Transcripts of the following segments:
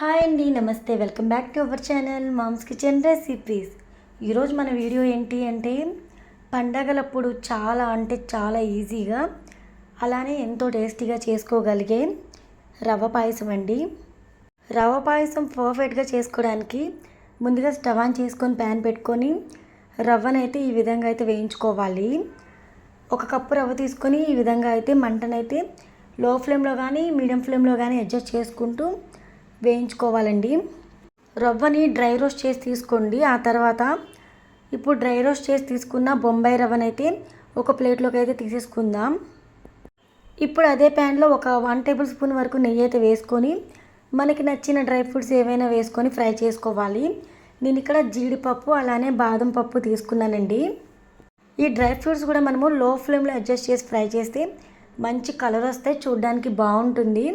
Hi అండి నమస్తే. Welcome back to our channel mom's kitchen recipes. ఈరోజు మన వీడియో ఏంటి అంటే పండగలప్పుడు చాలా అంటే చాలా ఈజీగా అలానే ఎంతో టేస్టీగా చేసుకోగలిగే రవ్వ పాయసం అండి. రవ్వ పాయసం పర్ఫెక్ట్గా చేసుకోవడానికి ముందుగా స్టవ్ ఆన్ చేసుకొని ప్యాన్ పెట్టుకొని రవ్వనైతే ఈ విధంగా అయితే వేయించుకోవాలి. ఒక కప్పు రవ్వ తీసుకొని ఈ విధంగా అయితే మంటనైతే లో ఫ్లేమ్లో కానీ మీడియం ఫ్లేమ్లో కానీ అడ్జస్ట్ చేసుకుంటూ వేయించుకోవాలండి. రవ్వని డ్రై రోస్ట్ చేసి తీసుకోండి. ఆ తర్వాత ఇప్పుడు డ్రై రోస్ట్ చేసి తీసుకున్న బొంబాయి రవ్వనైతే ఒక ప్లేట్లోకి అయితే తీసేసుకుందాం. ఇప్పుడు అదే ప్యాన్లో ఒక వన్ టేబుల్ స్పూన్ వరకు నెయ్యి అయితే వేసుకొని మనకి నచ్చిన డ్రై ఫ్రూట్స్ ఏవైనా వేసుకొని ఫ్రై చేసుకోవాలి. నేను ఇక్కడ జీడిపప్పు అలానే బాదం పప్పు తీసుకున్నానండి. ఈ డ్రై ఫ్రూట్స్ కూడా మనము లో ఫ్లేమ్లో అడ్జస్ట్ చేసి ఫ్రై చేస్తే మంచి కలర్ వస్తే చూడడానికి బాగుంటుంది.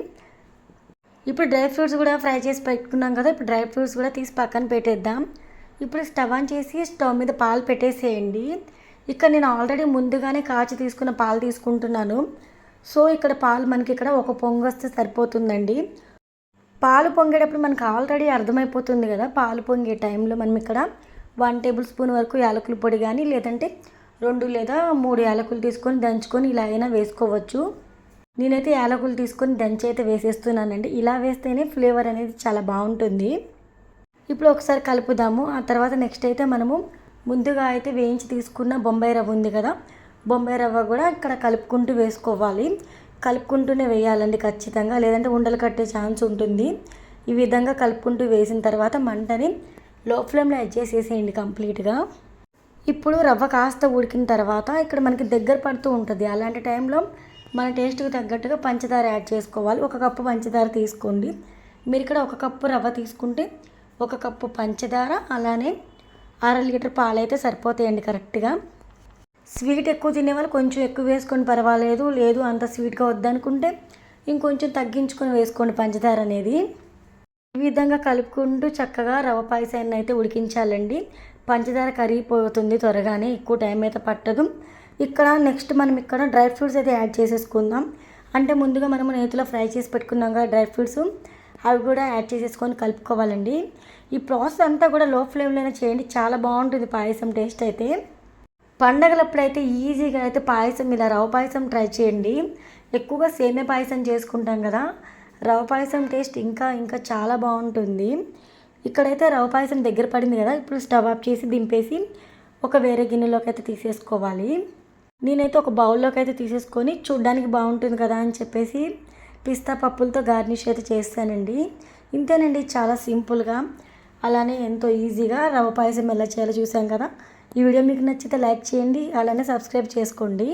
ఇప్పుడు డ్రై ఫ్రూట్స్ కూడా ఫ్రై చేసి పెట్టుకున్నాం కదా ఇప్పుడు డ్రై ఫ్రూట్స్ కూడా తీసి పక్కన పెట్టేద్దాం. ఇప్పుడు స్టవ్ ఆన్ చేసి స్టవ్ మీద పాలు పెట్టేసేయండి. ఇక్కడ నేను ఆల్రెడీ ముందుగానే కాచి తీసుకున్న పాలు తీసుకుంటున్నాను. సో ఇక్కడ పాలు మనకి ఇక్కడ ఒక పొంగు వస్తే సరిపోతుందండి. పాలు పొంగేటప్పుడు మనకు ఆల్రెడీ అర్థమైపోతుంది కదా పాలు పొంగే టైంలో మనం ఇక్కడ వన్ టేబుల్ స్పూన్ వరకు యాలకుల పొడి కానీ లేదంటే రెండు లేదా మూడు యాలకులు తీసుకొని దంచుకొని ఇలా అయినా వేసుకోవచ్చు. నేనైతే యాలకులు తీసుకొని దంచి అయితే వేసేస్తున్నానండి. ఇలా వేస్తేనే ఫ్లేవర్ అనేది చాలా బాగుంటుంది. ఇప్పుడు ఒకసారి కలుపుదాము. ఆ తర్వాత నెక్స్ట్ అయితే మనము ముందుగా అయితే వేయించి తీసుకున్న బొంబాయి రవ్వ ఉంది కదా బొంబాయి రవ్వ కూడా ఇక్కడ కలుపుకుంటూ వేసుకోవాలి. కలుపుకుంటూనే వేయాలండి ఖచ్చితంగా. లేదంటే ఉండలు కట్టే ఛాన్స్ ఉంటుంది. ఈ విధంగా కలుపుకుంటూ వేసిన తర్వాత మంటని లో ఫ్లేమ్లో అడ్జస్ట్ చేసేయండి కంప్లీట్గా. ఇప్పుడు రవ్వ కాస్త ఉడికిన తర్వాత ఇక్కడ మనకి దగ్గర పడుతూ ఉంటుంది. అలాంటి టైంలో మన టేస్ట్కి తగ్గట్టుగా పంచదార యాడ్ చేసుకోవాలి. ఒక కప్పు పంచదార తీసుకోండి. మీరు ఇక్కడ ఒక కప్పు రవ్వ తీసుకుంటే ఒక కప్పు పంచదార అలానే అర లీటర్ పాలైతే సరిపోతాయండి కరెక్ట్గా. స్వీట్ ఎక్కువ తినేవాళ్ళు కొంచెం ఎక్కువ వేసుకొని పర్వాలేదు. లేదు అంత స్వీట్గా వద్దనుకుంటే ఇంకొంచెం తగ్గించుకొని వేసుకోండి పంచదార అనేది. ఈ విధంగా కలుపుకుంటూ చక్కగా రవ్వ పాయసాన్ని అయితే ఉడికించాలండి. పంచదార కరిగిపోతుంది త్వరగానే ఎక్కువ టైం అయితే పట్టదు. ఇక్కడ నెక్స్ట్ మనం ఇక్కడ డ్రై ఫ్రూట్స్ అయితే యాడ్ చేసేసుకుందాం. అంటే ముందుగా మనము నేతిలో ఫ్రై చేసి పెట్టుకున్నాం కదా డ్రై ఫ్రూట్స్ అవి కూడా యాడ్ చేసేసుకొని కలుపుకోవాలండి. ఈ ప్రాసెస్ అంతా కూడా లో ఫ్లేమ్లోనే చేయండి చాలా బాగుంటుంది పాయసం టేస్ట్ అయితే. పండగలప్పుడైతే ఈజీగా అయితే పాయసం ఇలా రవ్వ పాయసం ట్రై చేయండి. ఎక్కువగా సేమే పాయసం చేసుకుంటాం కదా రవ్వ పాయసం టేస్ట్ ఇంకా ఇంకా చాలా బాగుంటుంది. ఇక్కడైతే రవ్వ పాయసం దగ్గర పడింది కదా ఇప్పుడు స్టవ్ ఆఫ్ చేసి దింపేసి ఒక వేరే గిన్నెలోకి అయితే తీసేసుకోవాలి. నేనైతే ఒక బౌల్లోకి అయితే తీసేసుకొని చూడ్డానికి బాగుంటుంది కదా అని చెప్పేసి పిస్తా పప్పులతో గార్నిష్ అయితే చేస్తానండి. ఇంతేనండి చాలా సింపుల్గా అలానే ఎంతో ఈజీగా రవ్వ పాయసం ఎలా చేయాలో చూసాం కదా. ఈ వీడియో మీకు నచ్చితే లైక్ చేయండి అలానే సబ్స్క్రైబ్ చేసుకోండి.